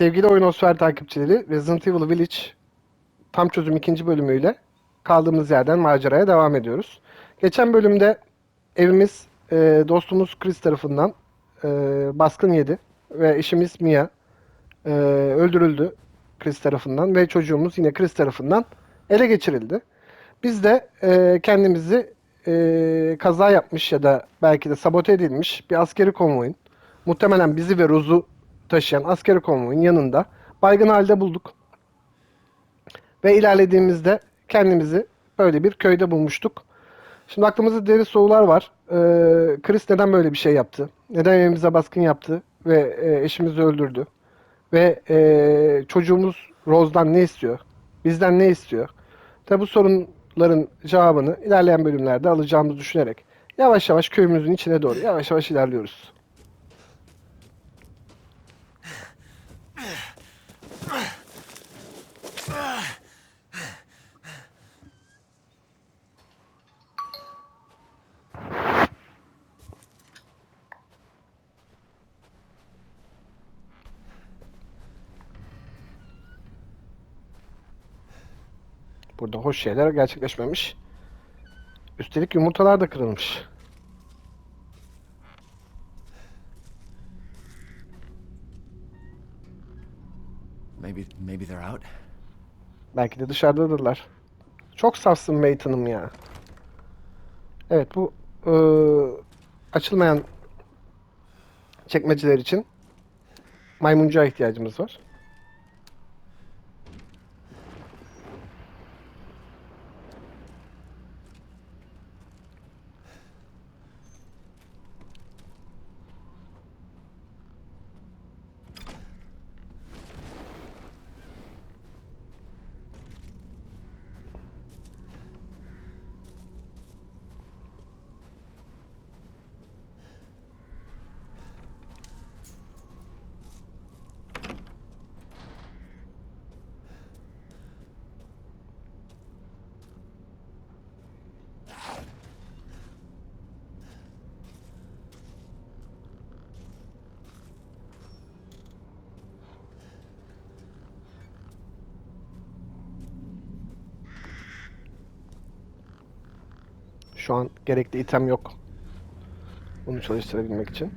Sevgili Oyunosfer takipçileri Resident Evil Village tam çözüm ikinci bölümüyle kaldığımız yerden maceraya devam ediyoruz. Geçen bölümde evimiz e, dostumuz Chris tarafından e, baskın yedi ve eşimiz Mia e, öldürüldü Chris tarafından ve çocuğumuz yine Chris tarafından ele geçirildi. Biz de e, kendimizi e, kaza yapmış ya da belki de sabote edilmiş bir askeri konvoyun muhtemelen bizi ve Roz'u taşıyan askeri konvoyun yanında baygın halde bulduk. Ve ilerlediğimizde kendimizi böyle bir köyde bulmuştuk. Şimdi aklımızda deri sorular var. Ee, Chris neden böyle bir şey yaptı? Neden evimize baskın yaptı ve e, eşimizi öldürdü? Ve e, çocuğumuz Rose'dan ne istiyor? Bizden ne istiyor? Tabi bu sorunların cevabını ilerleyen bölümlerde alacağımızı düşünerek yavaş yavaş köyümüzün içine doğru yavaş yavaş ilerliyoruz. Burada hoş şeyler gerçekleşmemiş. Üstelik yumurtalar da kırılmış. Maybe maybe they're out. Belki de dışarıdadırlar. Çok safsın Mayton'ım ya. Evet bu eee, açılmayan çekmeceler için maymuncuğa ihtiyacımız var. Şu an gerekli item yok. Bunu çalıştırabilmek için.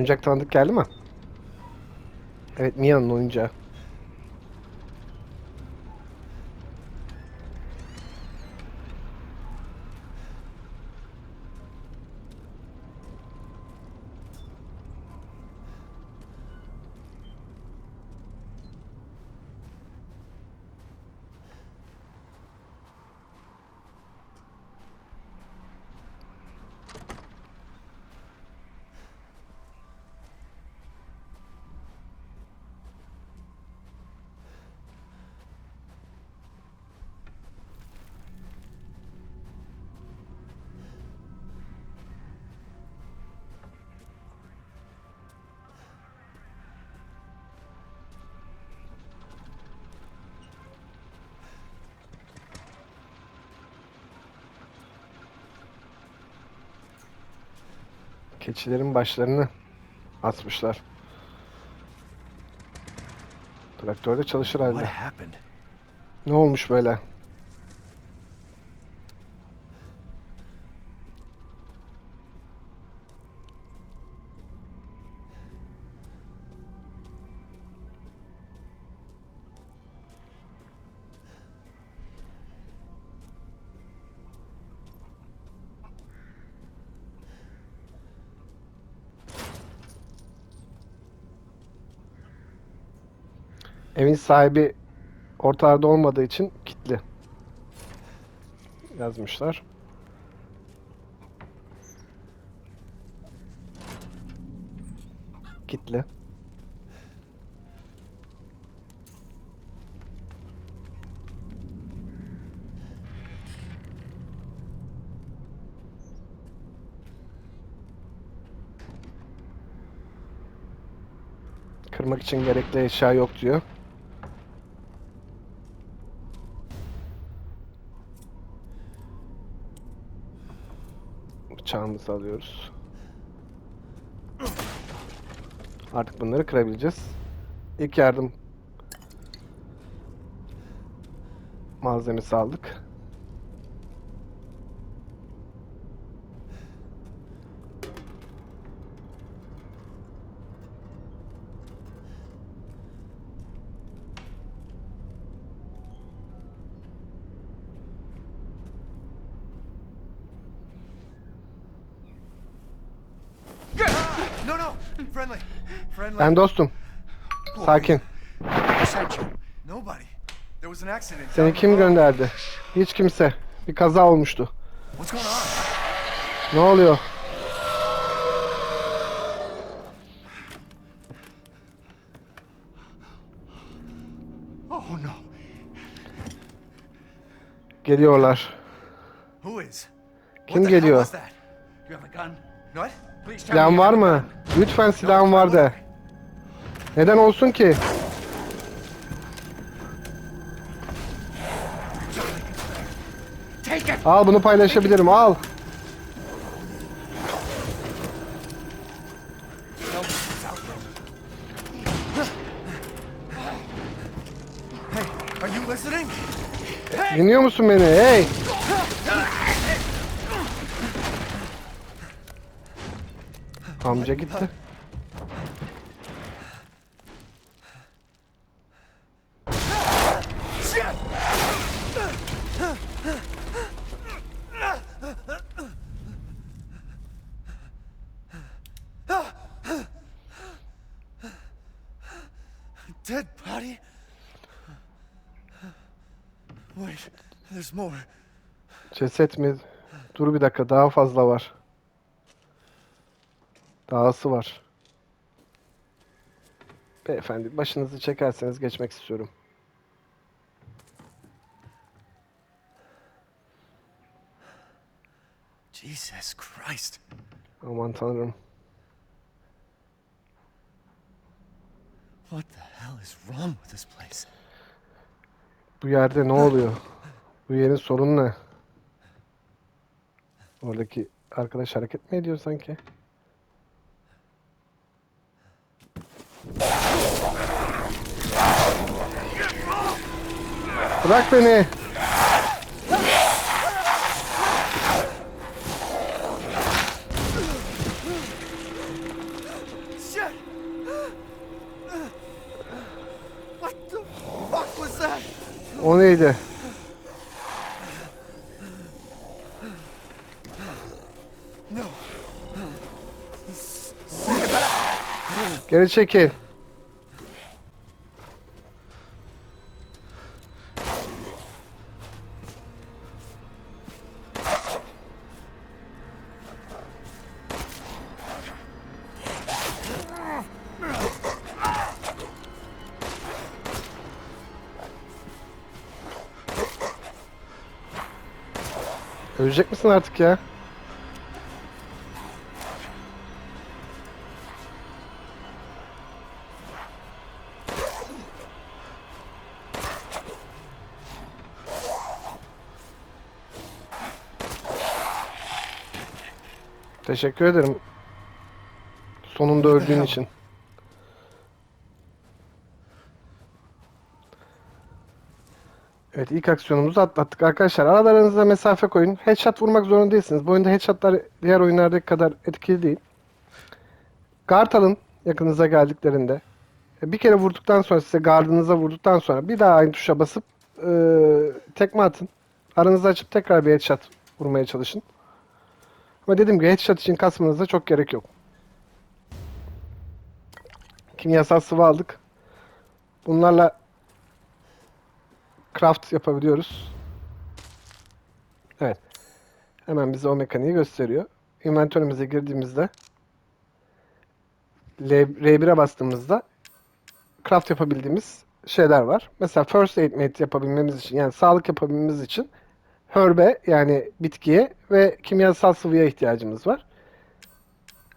Oyuncak tanıdık geldi mi? Evet Mia'nın oyuncağı. Keçilerin başlarını asmışlar. Traktörde çalışır halde. Ne olmuş böyle? Evin sahibi ortalarda olmadığı için kilitli. Yazmışlar. Kilitli. Kırmak için gerekli eşya yok diyor. Bıçağımızı alıyoruz. Artık bunları kırabileceğiz. İlk yardım malzemesi aldık. Ben dostum. Sakin. Who sent you? Nobody. There was an accident. down Seni kim gönderdi? Hiç kimse. Bir kaza olmuştu. Ne oluyor? Oh! Geliyorlar. Kim geliyor? Silahın var mı? Lütfen silahın var de. Neden olsun ki? Al bunu paylaşabilirim. Al. Dinliyor musun beni? Hey. Amca gitti. Dead body? Wait, there's more. Ceset mi? Dur bir dakika daha fazla var. Dahası var. Beyefendi başınızı çekerseniz geçmek istiyorum. Jesus Christ. Aman tanrım. What the hell is wrong with this place? Bu yerde ne oluyor? Bu yerin sorunu ne? Oradaki arkadaş hareket mi ediyor sanki? Bırak beni. O neydi? Geri çekil. Ölecek misin artık ya? Teşekkür ederim. Sonunda öldüğün için. Evet ilk aksiyonumuzu atlattık. Arkadaşlar aralarınıza mesafe koyun. Headshot vurmak zorunda değilsiniz. Bu oyunda headshotlar diğer oyunlardaki kadar etkili değil. Guard alın yakınıza geldiklerinde. Bir kere vurduktan sonra size gardınıza vurduktan sonra bir daha aynı tuşa basıp eee tekme atın. Aranızı açıp tekrar bir headshot vurmaya çalışın. Ama dediğim gibi headshot için kasmanıza çok gerek yok. Kimyasal sıvı aldık. Bunlarla craft yapabiliyoruz. Evet. Hemen bize o mekaniği gösteriyor. Inventörümüze girdiğimizde L- R1'e bastığımızda craft yapabildiğimiz şeyler var. Mesela first aid mate yapabilmemiz için yani sağlık yapabilmemiz için herbe yani bitkiye ve kimyasal sıvıya ihtiyacımız var.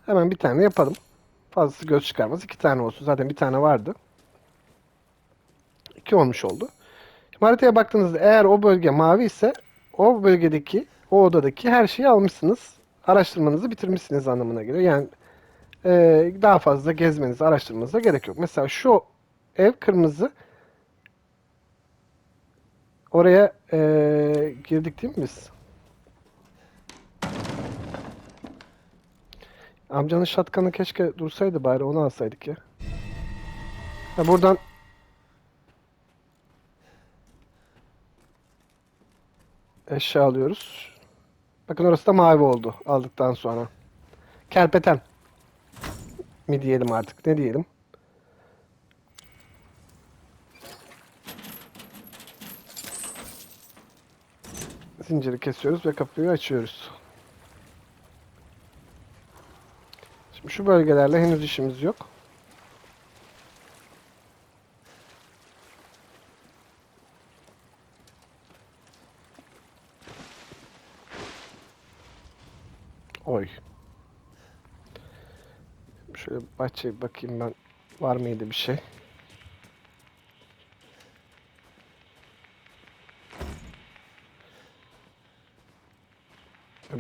Hemen bir tane yapalım. Fazlası göz çıkarmaz. iki tane olsun. Zaten bir tane vardı. İki olmuş oldu. Haritaya baktığınızda eğer o bölge mavi ise o bölgedeki, o odadaki her şeyi almışsınız. Araştırmanızı bitirmişsiniz anlamına geliyor. Yani eee, daha fazla gezmenize, araştırmanıza gerek yok. Mesela şu ev kırmızı. Oraya eee, girdik değil mi biz? Amcanın şatkanı keşke dursaydı bari onu alsaydık ya. Ha, buradan eşya alıyoruz. Bakın orası da mavi oldu aldıktan sonra. Kerpeten mi diyelim artık ne diyelim. Zinciri kesiyoruz ve kapıyı açıyoruz. Şimdi şu bölgelerle henüz işimiz yok. Oy. Şöyle bahçeye bakayım ben. Var mıydı bir şey?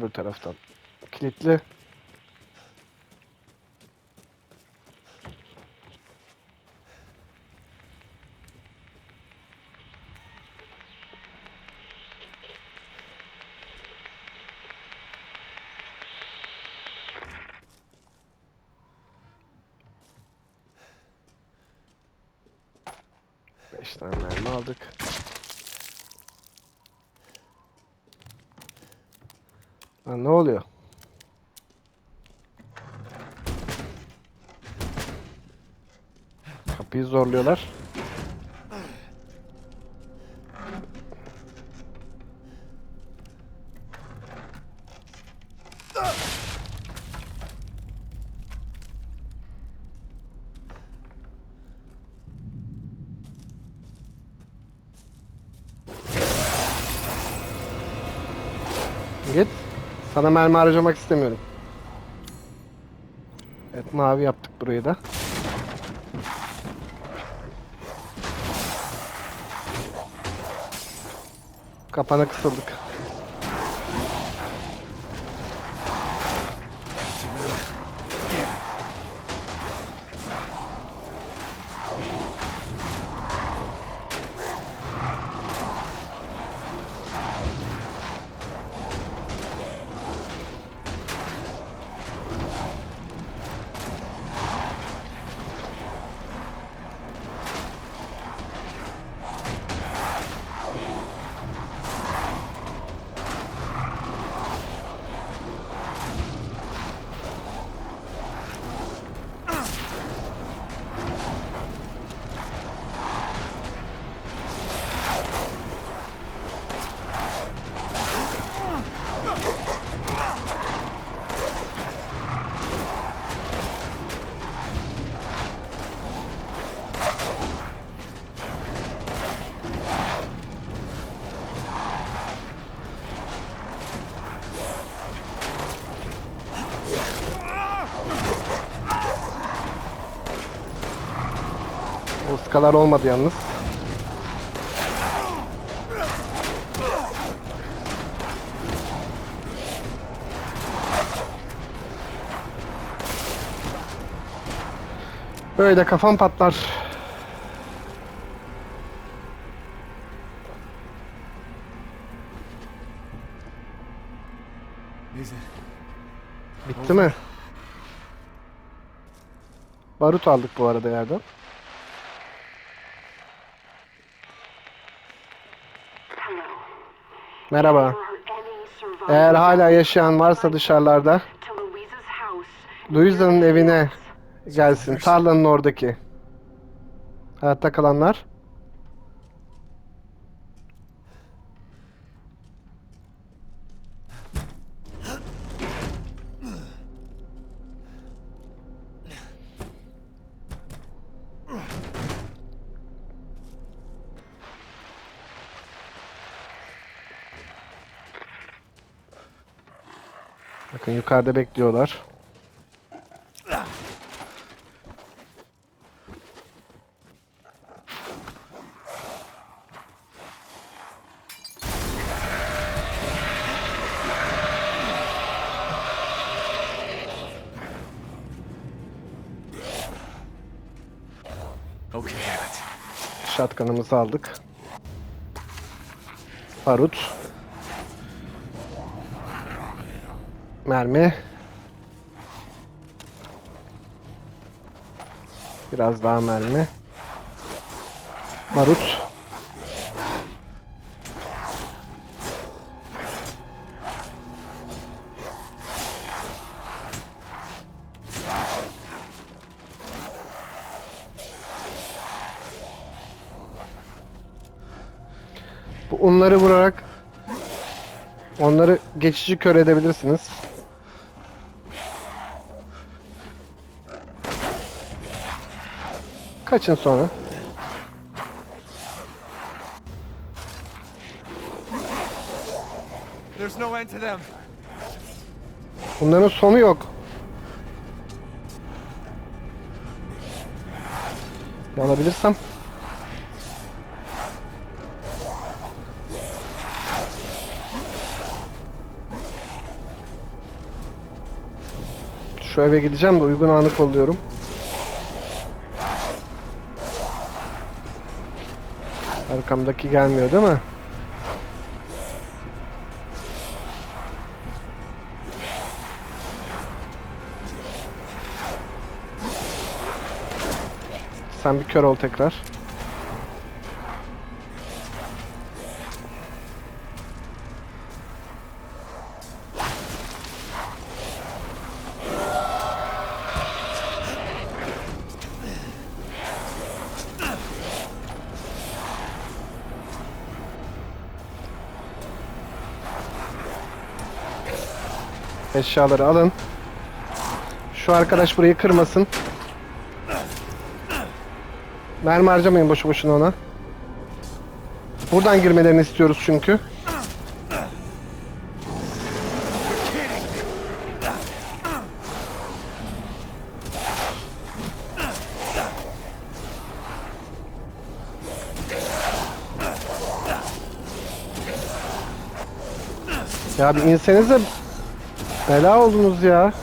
Öbür taraftan kilitli. Beş tane mermi aldık. Lan ne oluyor? Kapıyı zorluyorlar. Sana mermi harcamak istemiyorum. Evet mavi yaptık burayı da. Kapana kısıldık. O skalar olmadı yalnız. Böyle kafam patlar. İt? Bitti mi? Barut aldık bu arada yerden. Merhaba. Eğer hala yaşayan varsa dışarılarda Louisa'nın evine gelsin. Tarlanın oradaki. Hayatta kalanlar. Bakın yukarıda bekliyorlar. Okay, Hammond. Shotgun'ımızı aldık. Barut. Mermi. Biraz daha mermi. Barut. Bu unları vurarak onları geçici kör edebilirsiniz. Kaçın sonra. Bunların sonu yok. Alabilirsem. Şu eve gideceğim de uygun anı kolluyorum. Arkamdaki gelmiyor değil mi? Sen bir kör ol tekrar. Eşyaları alın. Şu arkadaş burayı kırmasın. Mermi harcamayın boşu boşuna ona. Buradan girmelerini istiyoruz çünkü. Ya bir insenize bela oldunuz ya.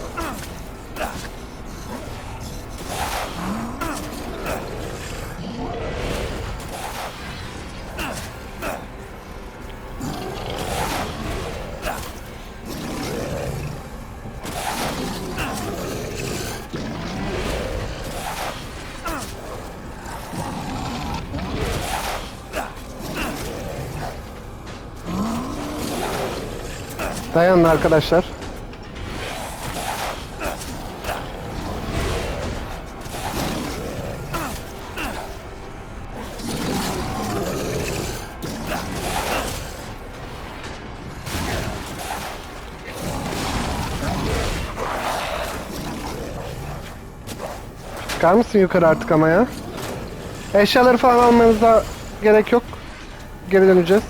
Dayanın arkadaşlar. Çıkar mısın yukarı artık ama ya? Eşyaları falan almanıza gerek yok. Geri döneceğiz.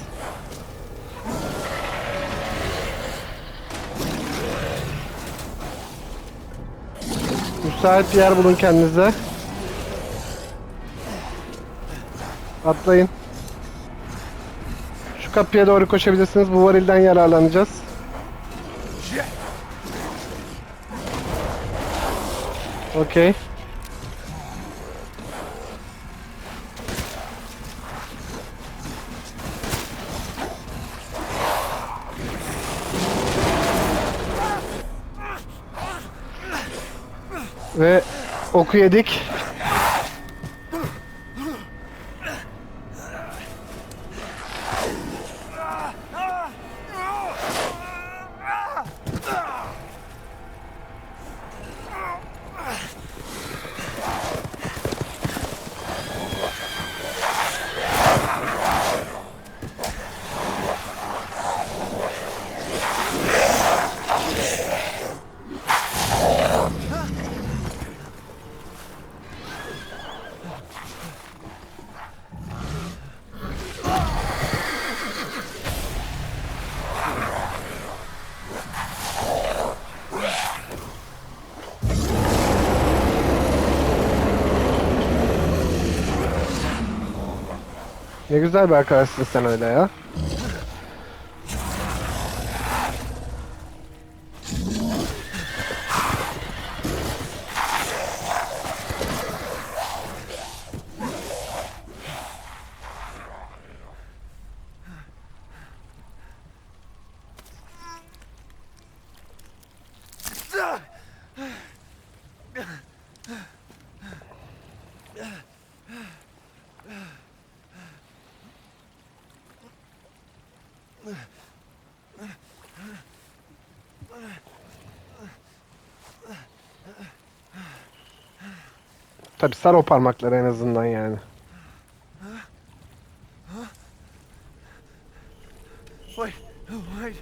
Müsait bir yer bulun kendinize. Atlayın. Şu kapıya doğru koşabilirsiniz. Bu varilden yararlanacağız. Okey. Ve oku yedik. Ne güzel bir arkadaşsın sen öyle ya. Tabi sar o parmakları en azından yani. Wait, wait.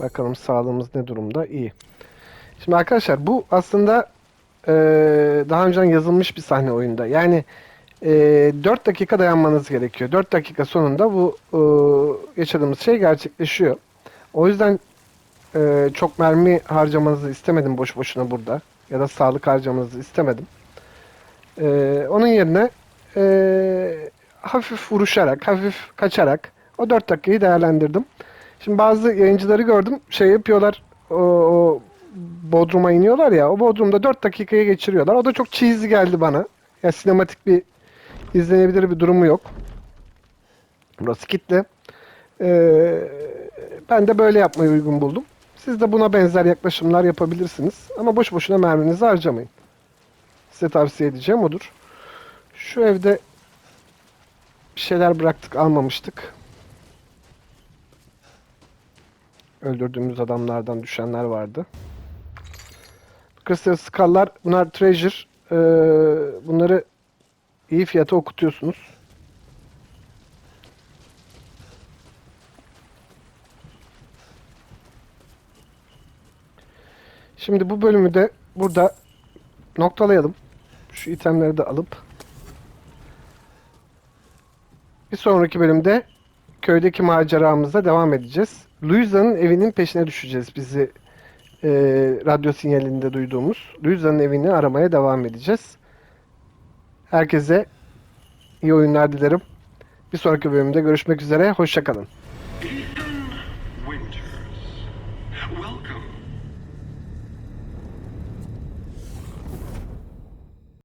Bakalım sağlığımız ne durumda? İyi. Şimdi arkadaşlar bu aslında eee, daha önceden yazılmış bir sahne oyunda. Yani eee 4 dakika dayanmanız gerekiyor. 4 dakika sonunda bu eee, yaşadığımız şey gerçekleşiyor. O yüzden eee, çok mermi harcamanızı istemedim boş boşuna burada. Ya da sağlık harcamanızı istemedim. Eee, onun yerine eee, hafif vuruşarak, hafif kaçarak o 4 dakikayı değerlendirdim. Şimdi bazı yayıncıları gördüm. Şey yapıyorlar. O, o Bodrum'a iniyorlar ya. O Bodrum'da 4 dakikaya geçiriyorlar. O da çok cheesy geldi bana. Ya sinematik bir izlenebilir bir durumu yok. Burası kitle. Ee, ben de böyle yapmayı uygun buldum. Siz de buna benzer yaklaşımlar yapabilirsiniz. Ama boş boşuna merminizi harcamayın. Size tavsiye edeceğim odur. Şu evde bir şeyler bıraktık almamıştık. öldürdüğümüz adamlardan düşenler vardı. Crystal Skull'lar bunlar treasure. Ee, bunları iyi fiyata okutuyorsunuz. Şimdi bu bölümü de burada noktalayalım. Şu itemleri de alıp bir sonraki bölümde köydeki maceramıza devam edeceğiz. Louisa'nın evinin peşine düşeceğiz bizi e, radyo sinyalinde duyduğumuz. Louisa'nın evini aramaya devam edeceğiz. Herkese iyi oyunlar dilerim. Bir sonraki bölümde görüşmek üzere. Hoşçakalın.